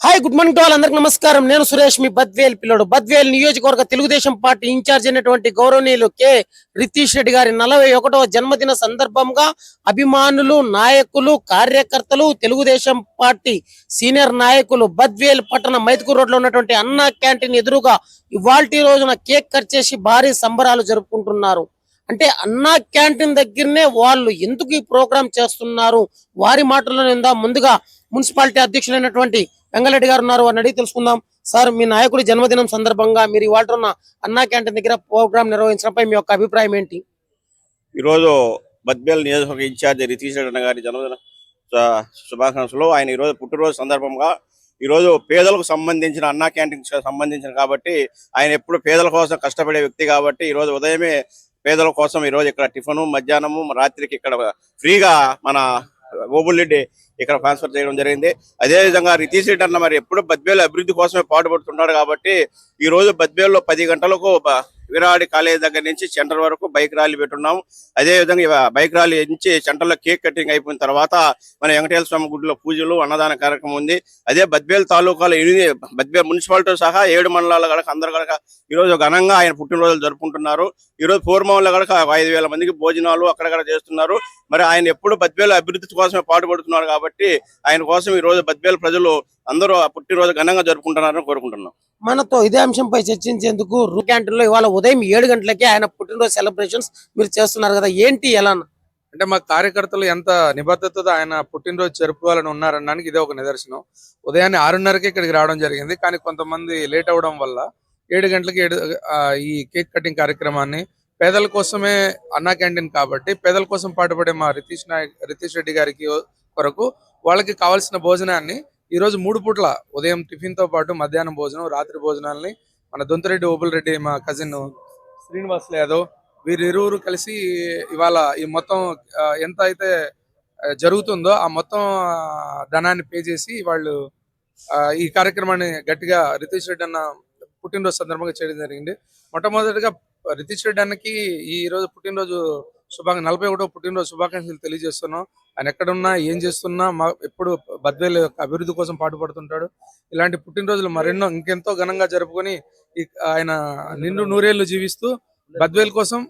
Hi good morning to all అందరికి నమస్కారం. నేను సురేష్ మీ బద్వేల్ పిల్లడు. బద్వేల్ నియోజకవర్గ తెలుగుదేశం పార్టీ ఇన్ఛార్జ్ అయినటువంటి గౌరవనీయులు కె. రితీష్ రెడ్డి గారి నలభై ఒకటవ జన్మదిన సందర్భంగా అభిమానులు నాయకులు కార్యకర్తలు తెలుగుదేశం పార్టీ సీనియర్ నాయకులు బద్వేల్ పట్టణ మైదుకూరు రోడ్లో ఉన్నటువంటి అన్నా క్యాంటీన్ ఎదురుగా ఇవాల్టి రోజున కేక్ కట్ చేసి భారీ సంబరాలు జరుపుకుంటున్నారు. అంటే అన్నా క్యాంటీన్ దగ్గరనే వాళ్ళు ఎందుకు ఈ ప్రోగ్రాం చేస్తున్నారు? వారి మాటల్లో నిందా ముందుగా మున్సిపాలిటీ అధ్యక్షులైనటువంటి వెంగళరెడ్డి గారు ఉన్నారు అని అడిగి తెలుసుకుందాం. సార్ మీ నాయకుడి జన్మదినం సందర్భంగా మీరు ఇవాళ ఉన్న అన్నా క్యాంటీన్ దగ్గర ప్రోగ్రాం నిర్వహించడంపై మీ యొక్క అభిప్రాయం ఏంటి? ఈరోజు బద్బేల్ నియోజకవర్గ ఇన్ఛార్జ్ రితీష్ రెడ్డి గారి జన్మదిన శుభాకాంక్షలు. ఆయన ఈరోజు పుట్టినరోజు సందర్భంగా ఈరోజు పేదలకు సంబంధించిన అన్నా క్యాంటీన్ సంబంధించిన కాబట్టి ఆయన ఎప్పుడు పేదల కోసం కష్టపడే వ్యక్తి కాబట్టి ఈరోజు ఉదయమే పేదల కోసం ఈరోజు ఇక్కడ టిఫను మధ్యాహ్నము రాత్రికి ఇక్కడ ఫ్రీగా మన ఓబుల్రెడ్డి ఇక్కడ ట్రాన్స్ఫర్ చేయడం జరిగింది. అదే విధంగా రితీష్ రెడ్డి అన్న మరి ఎప్పుడు బద్బేలు అభివృద్ధి కోసమే పాటుపడుతున్నాడు కాబట్టి ఈ రోజు బద్బేల్లో పది గంటలకు విరాడి కాలేజ్ దగ్గర నుంచి సెంటర్ వరకు బైక్ ర్యాలీ పెట్టున్నాము. అదే విధంగా బైక్ ర్యాలీ నుంచి సెంటర్లో కేక్ కటింగ్ అయిపోయిన తర్వాత మన వెంకటేశ్వర స్వామి గుడిలో పూజలు అన్నదాన కార్యక్రమం ఉంది. అదే బద్బేల్ తాలూకాలో ఎనిమిది బద్బేల్ మున్సిపాలిటీ సహా ఏడు మండలాల కనుక అందరు కనుక ఈ రోజు ఘనంగా ఆయన పుట్టినరోజులు జరుపుకుంటున్నారు. ఈ రోజు పూర్వంలో కనుక ఐదు వేల మందికి భోజనాలు అక్కడక్కడ చేస్తున్నారు. మరి ఆయన ఎప్పుడు బద్బేల్ అభివృద్ధి కోసమే పాటుపడుతున్నారు కాబట్టి ఆయన కోసం ఈ రోజు బద్బేల్ ప్రజలు అందరూ ఆ పుట్టినరోజు ఘనంగా జరుపుకుంటున్నారని కోరుకుంటున్నాం. మనతో ఇదే అంశంపై చర్చించేందుకు రూ క్యాంటీన్లో ఇవాళ ఉదయం ఏడు గంటలకే ఆయన పుట్టినరోజు సెలబ్రేషన్స్ మీరు చేస్తున్నారు కదా. ఏంటి ఎలా? అంటే మా కార్యకర్తలు ఎంత నిబద్ధతతో ఆయన పుట్టినరోజు జరుపుకోవాలని ఉన్నారనడానికి ఇదే ఒక నిదర్శనం. ఉదయాన్నే ఆరున్నరకి ఇక్కడికి రావడం జరిగింది. కానీ కొంతమంది లేట్ అవడం వల్ల ఏడు గంటలకి ఏడు ఈ కేక్ కటింగ్ కార్యక్రమాన్ని పేదల కోసమే అన్నా క్యాంటీన్ కాబట్టి పేదల కోసం పాటుపడే మా రితీష్ నాయక్ రితీష్ రెడ్డి గారికి కొరకు వాళ్ళకి కావాల్సిన భోజనాన్ని ఈ రోజు మూడు పూట్ల ఉదయం టిఫిన్తో పాటు మధ్యాహ్నం భోజనం రాత్రి భోజనాలని మన దొంతరెడ్డి ఓపుల్ రెడ్డి మా కజిన్ శ్రీనివాస్ యాదవ్ వీరిరువురు కలిసి ఇవాళ ఈ మొత్తం ఎంత అయితే జరుగుతుందో ఆ మొత్తం ధనాన్ని పే చేసి వాళ్ళు ఈ కార్యక్రమాన్ని గట్టిగా రితీష్ రెడ్డి అన్న పుట్టినరోజు సందర్భంగా చేయడం జరిగింది. మొట్టమొదటిగా రితీష్ రెడ్డి అన్నకి ఈ రోజు పుట్టినరోజు శుభాకాంక్ష నలభై ఒకటో పుట్టినరోజు శుభాకాంక్షలు తెలియజేస్తున్నాం. ఆయన ఎక్కడున్నా ఏం చేస్తున్నా మా ఎప్పుడు బద్వేల్ యొక్క అభివృద్ధి కోసం పాటుపడుతుంటాడు. ఇలాంటి పుట్టినరోజులు మరెన్నో ఇంకెంతో ఘనంగా జరుపుకొని ఆయన నిండు నూరేళ్ళు జీవిస్తూ బద్వేల్ కోసం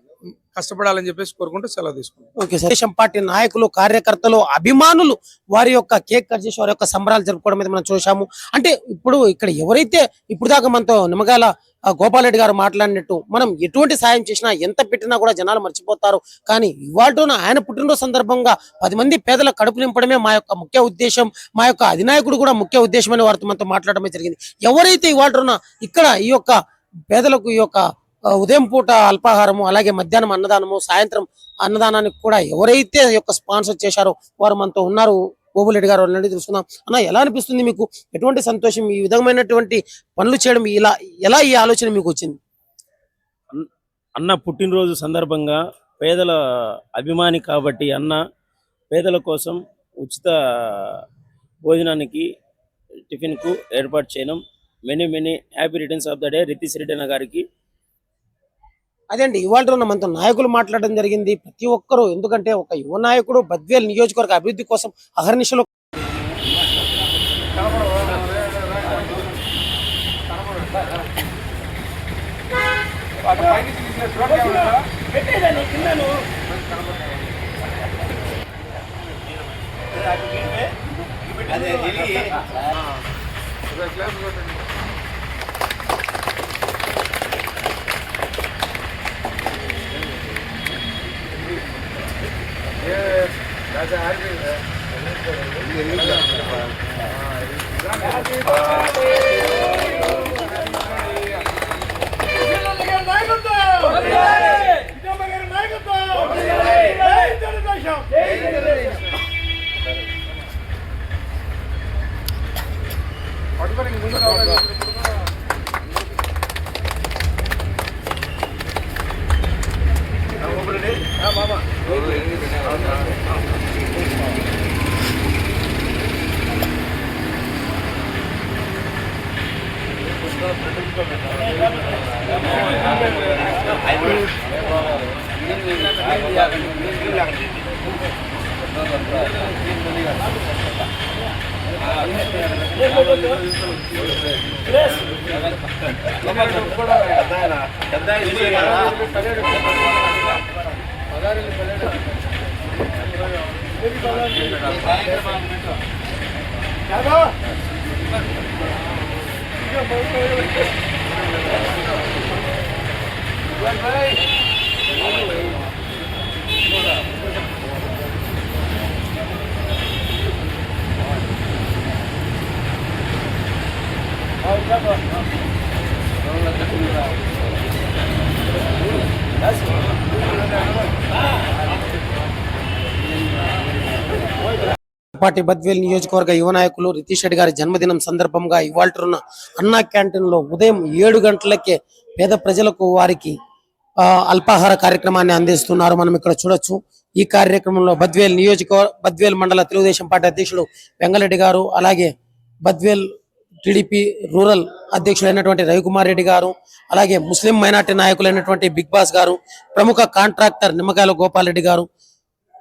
కష్టపడాలని చెప్పేసి కోరుకుంటూ సెలవు తీసుకుంటాం ఓకే సదేశం పార్టీ నాయకులు కార్యకర్తలు అభిమానులు వారి యొక్క కేక్ కట్ చేసి వారి యొక్క సంబరాలు జరుపుకోవడం అయితే మనం చూసాము అంటే ఇప్పుడు ఇక్కడ ఎవరైతే ఇప్పుడు దాకా మనతో నిమ్మకాయల గోపాలరెడ్డి గారు మాట్లాడినట్టు మనం ఎటువంటి సాయం చేసినా ఎంత పెట్టినా కూడా జనాలు మర్చిపోతారు. కానీ ఇవాళ ఆయన పుట్టినరోజు సందర్భంగా పది మంది పేదల కడుపు నింపడమే మా యొక్క ముఖ్య ఉద్దేశం మా యొక్క అధినాయకుడు కూడా ముఖ్య ఉద్దేశం అని వారితో మనతో మాట్లాడమే జరిగింది. ఎవరైతే ఇవాళ ఇక్కడ ఈ యొక్క పేదలకు ఈ యొక్క ఉదయం పూట అల్పాహారము అలాగే మధ్యాహ్నం అన్నదానము సాయంత్రం అన్నదానానికి కూడా ఎవరైతే ఈ యొక్క స్పాన్సర్ చేశారో వారు మనతో ఉన్నారు. ఓబులెడ్డి గారు వాళ్ళని తెలుసుకుందాం. అన్న ఎలా అనిపిస్తుంది మీకు? ఎటువంటి సంతోషం? ఈ విధమైనటువంటి పనులు చేయడం ఇలా ఎలా ఈ ఆలోచన మీకు వచ్చింది? అన్న పుట్టినరోజు సందర్భంగా పేదల అభిమాని కాబట్టి అన్న పేదల కోసం ఉచిత భోజనానికి టిఫిన్కు ఏర్పాటు చేయడం many many happy returns of the day Ritish Reddy గారికి అదే అండి ఇవాళ ఉన్న మనతో నాయకులు మాట్లాడడం జరిగింది. ప్రతి ఒక్కరూ ఎందుకంటే ఒక యువ నాయకుడు బద్వేల్ నియోజకవర్గ అభివృద్ధి కోసం అహర్నిశలు అదే సాయంత్రం పార్టీ బద్వేల్ నియోజకవర్గ యువ నాయకులు రితీష్ రెడ్డి గారి జన్మదినం సందర్భంగా ఇవాళ అన్నా క్యాంటీన్లో ఉదయం ఏడు గంటలకే పేద ప్రజలకు వారికి అల్పాహార కార్యక్రమాన్ని అందిస్తున్నారు. మనం ఇక్కడ చూడొచ్చు. ఈ కార్యక్రమంలో బద్వేల్ నియోజక బద్వేల్ మండల తెలుగుదేశం పార్టీ అధ్యక్షుడు వెంగళరెడ్డి గారు అలాగే బద్వేల్ టీడీపీ రూరల్ అధ్యక్షులైనటువంటి రవికుమార్ రెడ్డి గారు అలాగే ముస్లిం మైనార్టీ నాయకులైనటువంటి బిగ్ బాస్ గారు ప్రముఖ కాంట్రాక్టర్ నిమ్మకాయల గోపాల్ రెడ్డి గారు.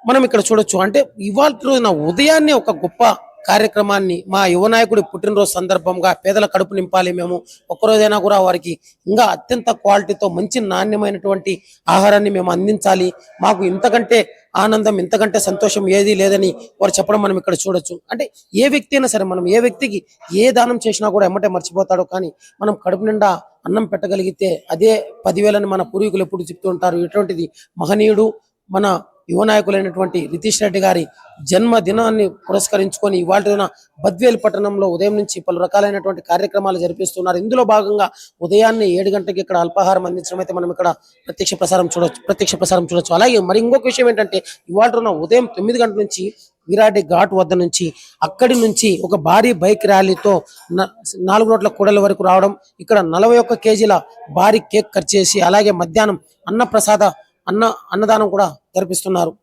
మనం ఇక్కడ చూడొచ్చు. అంటే ఇవాళ రోజున ఉదయాన్నే ఒక గొప్ప కార్యక్రమాన్ని మా యువ నాయకుడి పుట్టినరోజు సందర్భంగా పేదల కడుపు నింపాలి మేము. ఒక్కరోజైనా కూడా వారికి ఇంకా అత్యంత క్వాలిటీతో మంచి నాణ్యమైనటువంటి ఆహారాన్ని మేము అందించాలి. మాకు ఇంతకంటే ఆనందం ఇంతకంటే సంతోషం ఏది లేదని వారు చెప్పడం మనం ఇక్కడ చూడొచ్చు. అంటే ఏ వ్యక్తి అయినా సరే మనం ఏ వ్యక్తికి ఏ దానం చేసినా కూడా ఎమ్మటే మర్చిపోతాడో. కానీ మనం కడుపు నిండా అన్నం పెట్టగలిగితే అదే పదివేలని మన పూర్వీకులు ఎప్పుడు చెప్తూ ఉంటారు. ఇటువంటిది మహనీయుడు మన యువ నాయకులైనటువంటి రితీష్ రెడ్డి గారి జన్మదినాన్ని పురస్కరించుకొని ఇవాళ బద్వేలు పట్టణంలో ఉదయం నుంచి పలు రకాలైనటువంటి కార్యక్రమాలు జరిపిస్తున్నారు. ఇందులో భాగంగా ఉదయాన్నే ఏడు గంటకి ఇక్కడ అల్పాహారం అందించడం అయితే మనం ఇక్కడ ప్రత్యక్ష ప్రసారం చూడొచ్చు ప్రత్యక్ష ప్రసారం చూడొచ్చు. అలాగే మరి ఇంకొక విషయం ఏంటంటే ఇవాళ ఉదయం తొమ్మిది గంటల నుంచి విరాటి ఘాట్ వద్ద నుంచి అక్కడి నుంచి ఒక భారీ బైక్ ర్యాలీతో న- నాలుగు రోడ్ల కూడల వరకు రావడం ఇక్కడ నలభై ఒక్క కేజీల భారీ కేక్ కట్ చేసి అలాగే మధ్యాహ్నం అన్న ప్రసాద అన్న అన్నదానం కూడా జరిపిస్తున్నారు.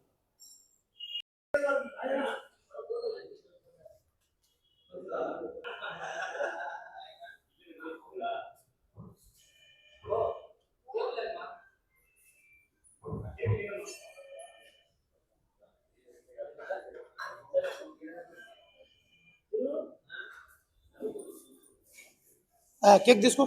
కేక్ తీసుకో.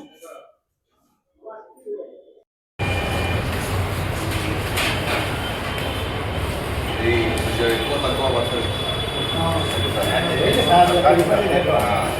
Nah, dua.